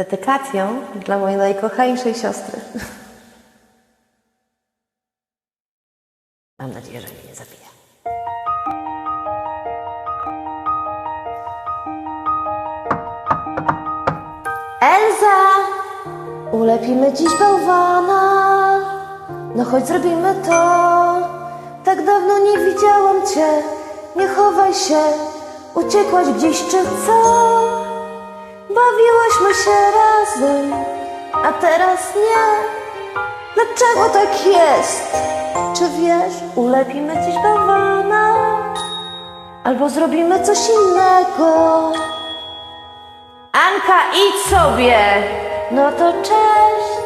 Dedykacją dla mojej najkochańszej siostry. Mam nadzieję, że mnie nie zabije. Elza! Ulepimy dziś bałwana. No chodź zrobimy to. Tak dawno nie widziałam cię. Nie chowaj się. Uciekłaś gdzieś czy co? Bawiłyśmy się razem, a teraz nie. Dlaczego tak jest? Czy wiesz, ulepimy dziś bałwana? Albo zrobimy coś innego. Anka, idź sobie! No to cześć!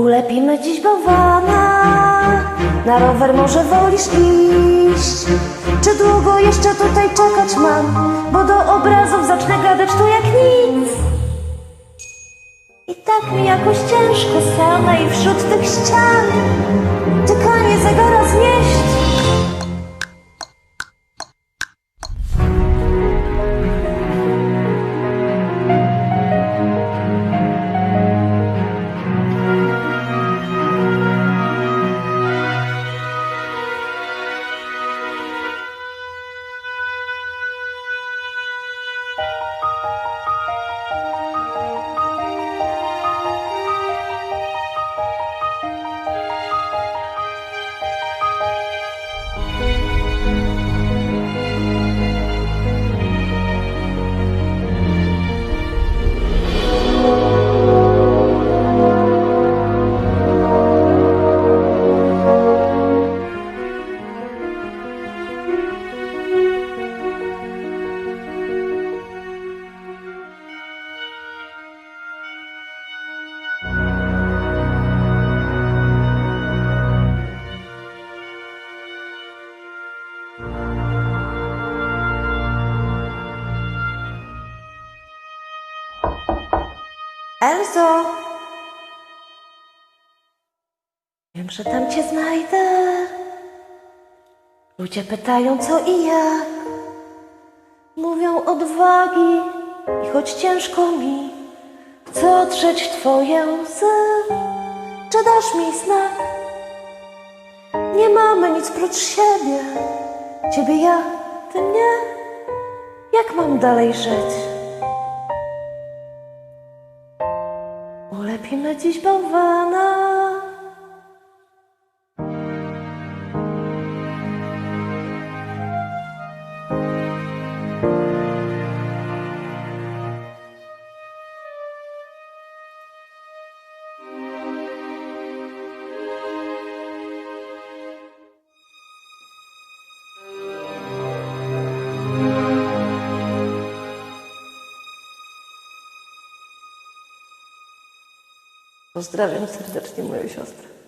Ulepimy dziś bałwana. Na rower może wolisz iść. Czy długo jeszcze tutaj czekać mam? Bo do obrazów zacznę gadać tu jak nic. I tak mi jakoś ciężko samej wśród tych ścian. Tykanie zegara znieść Elzo! Wiem, że tam cię znajdę. Ludzie pytają co i jak. Mówią odwagi i choć ciężko mi, chcę otrzeć twoje łzy. Czy dasz mi znak? Nie mamy nic prócz siebie. Ciebie ja, ty mnie. Jak mam dalej żyć? Ulepimy dziś bałwana. Pozdrawiam serdecznie moją siostrę.